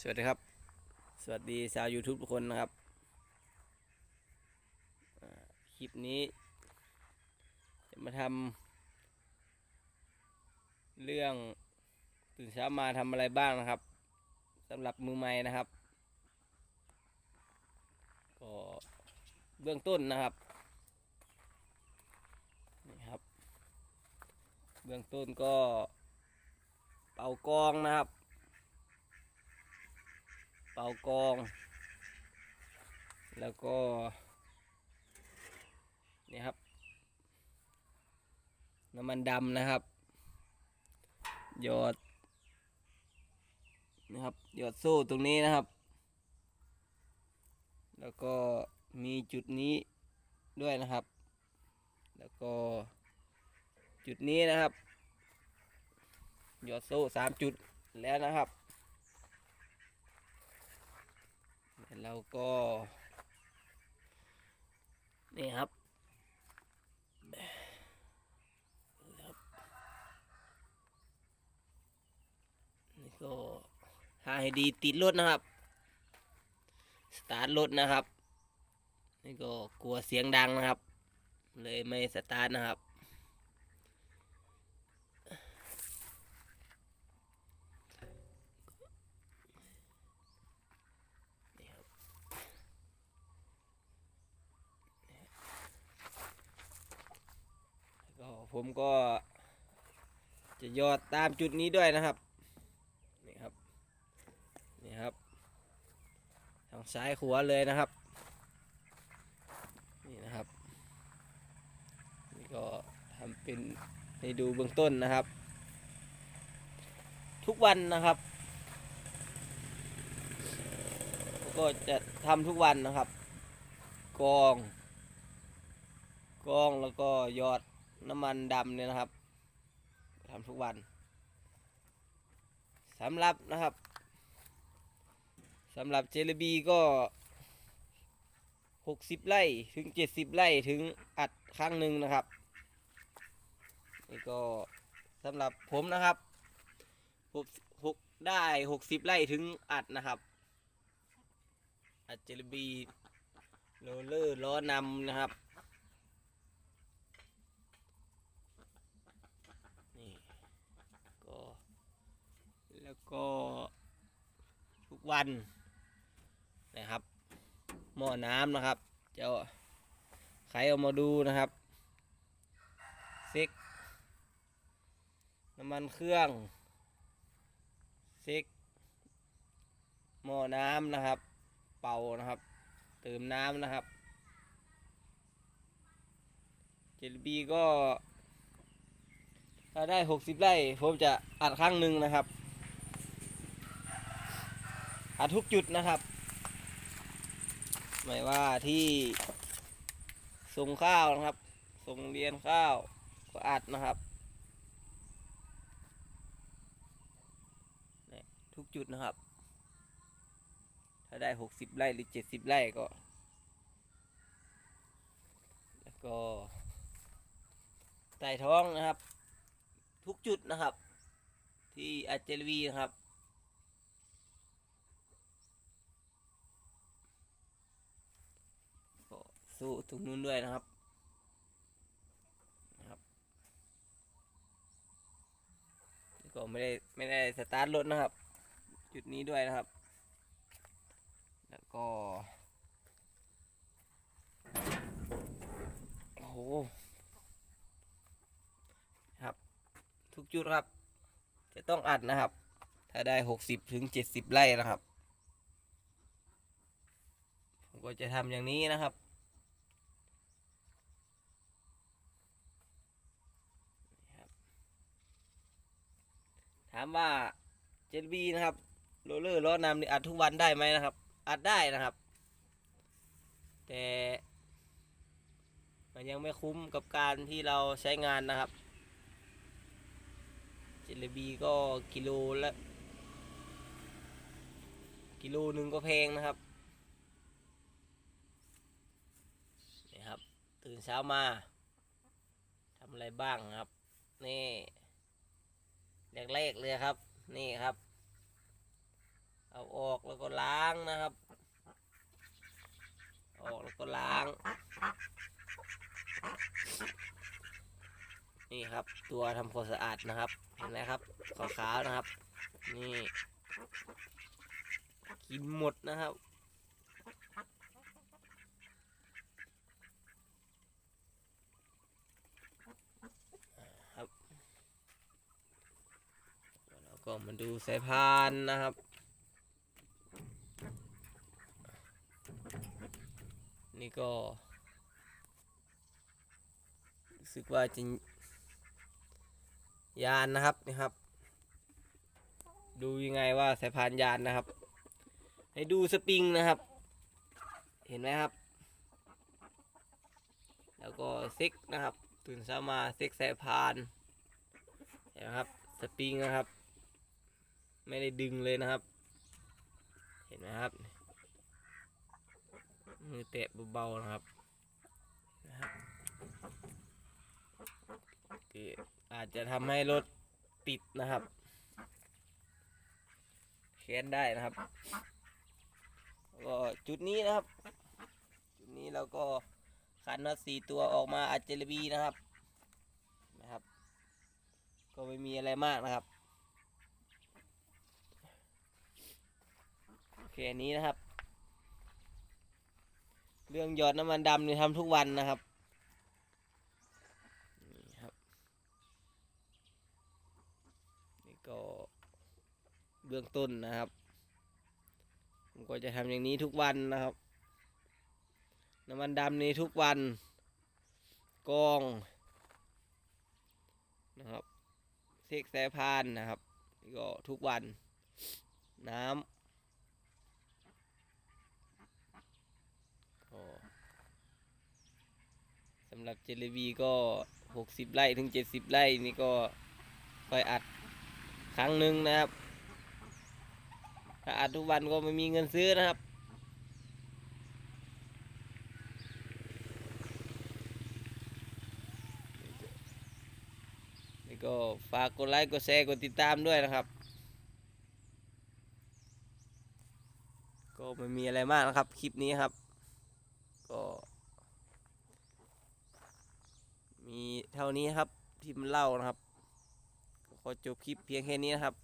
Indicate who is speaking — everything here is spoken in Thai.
Speaker 1: สวัสดีครับ สวัสดีชาว YouTube ทุกคนนะครับ คลิปนี้ จะมาทำเรื่องตื่นเช้ามาทำอะไรบ้างนะครับสำหรับมือใหม่นะครับ ก็เบื้องต้นนะครับ นี่ครับ เบื้องต้นก็เป่ากองนะครับ เป่ากอง แล้วก็นี่ครับ น้ำมันดำนะครับ หยอดนะครับหยอดโซ่ตรงนี้นะครับ แล้วก็มีจุดนี้ด้วยนะครับ แล้วก็จุดนี้นะครับ หยอดโซ่สามจุดแล้วนะครับ แล้วเราก็ นี่ครับครับนี่ก็หาให้ดีติดรถนะครับ สตาร์ทรถนะครับ นี่ก็กลัวเสียงดังนะครับ เลยไม่สตาร์ทนะครับ นี่ครับ ก็ ผมก็ จะยอดตามจุดนี้ด้วยนะครับนี่ครับนี่ครับ ทางซ้ายขวาเลยนะครับ นี่นะครับนี่ก็ทำเป็นให้ดูเบื้องต้นนะครับ ทุกวันนะครับ ก็จะทำทุกวันนะครับ กอง กองแล้วก็ยอด น้ำมันดำเนี่ยนะครับทำทุกวันสำหรับนะครับสำหรับเจลบีก็หกสิบไร่ถึงเจ็ดสิบไร่ถึงอัดครั้งหนึ่งนะครับนี่ก็สำหรับผมนะครับหกได้หกสิบไร่ถึงอัดนะครับ อัดเจลบีโรลเลอร์ล้อนำนะครับ นี่ก็ แล้วก็ทุกวันนะครับ หม้อน้ำนะครับ จะใครเอามาดูนะครับเซ็กน้ำมันเครื่องเซ็กหม้อน้ำนะครับ เป่านะครับ เติมน้ำนะครับ เจลบีก็ถ้าได้หกสิบไร่ผมจะอัดครั้งหนึ่งนะครับ อัดทุกจุดนะครับ ไม่ว่าที่ส่งข้าวนะครับ ส่งเรียนข้าวก็อัดนะครับ ทุกจุดนะครับ ถ้าได้หกสิบไร่หรือเจ็ดสิบไร่ก็ แล้วก็ใต้ท้องนะครับ ทุกจุดนะครับ ที่อาเจลวีนะครับ ก็ สู้ตรงนู้นด้วยนะครับนะครับก็ไม่ได้ไม่ได้สตาร์ทรถนะครับ จุดนี้ด้วยนะครับ แล้วก็โอ้โหครับ ทุกจุดครับ จะต้องอัดนะครับ ถ้าได้หกสิบถึงเจ็ดสิบไร่นะครับ ผมก็จะทำอย่างนี้นะครับ ถามว่าเจนบีนะครับโรลเลอร์ล้อนำนี่อัดทุกวันได้ไหมนะครับ อัดได้นะครับ แต่มันยังไม่คุ้มกับการที่เราใช้งานนะครับ เจลบีก็กิโลละกิโลหนึ่งก็แพงนะครับนี่ครับ ตื่นเช้ามาทำอะไรบ้างครับ นี่ แรกๆเลยครับ นี่ครับ เอาออกแล้วก็ล้างนะครับ ออกแล้วก็ล้าง นี่ครับ ตัวทำความสะอาดนะครับ เห็นไหมครับขาวๆนะครับ นี่ กินหมดนะครับแล้วก็ มาดูสายพานนะครับ นี่ก็รู้สึกว่าจะยานนะครับนี่ครับ ดูยังไงว่าสายพานยานนะครับ ให้ดูสปริงนะครับ เห็นไหมครับ แล้วก็เซ็กนะครับ ตื่นเช้ามาเซ็กสายพานเห็นไหมครับสปริงนะครับ ไม่ได้ดึงเลยนะครับ เห็นไหมครับ มือเตะเบาๆนะครับนะครับคืออาจจะทำให้รถติดนะครับแค้นได้นะครับก็จุดนี้นะครับ จุดนี้เราก็ขันน็อตสี่ตัวออกมาอัจเจลบีนะครับนะครับ ก็ไม่มีอะไรมากนะครับ แค่นี้นะครับ เรื่องหยอดน้ำมันดำนี่ทำทุกวันนะครับนี่ครับ นี่ก็เบื้องต้นนะครับ ผมก็จะทำอย่างนี้ทุกวันนะครับ น้ำมันดำนี้ทุกวันกองนะครับเซ็กสายพานนะครับ นี่ก็ทุกวันน้ำ ก็สำหรับเจลวีก็หกสิบไร่ถึงเจ็ดสิบไร่นี่ก็ค่อยอัดครั้งหนึ่งนะครับ ถ้าอัดทุกวันก็ไม่มีเงินซื้อนะครับ นี่ก็ฝากกดไลค์กดแชร์กดติดตามด้วยนะครับ ก็ไม่มีอะไรมากนะครับ คลิปนี้ครับ ก็ มีเท่านี้ครับที่มันเล่านะครับขอจบคลิปเพียงแค่นี้นะครับ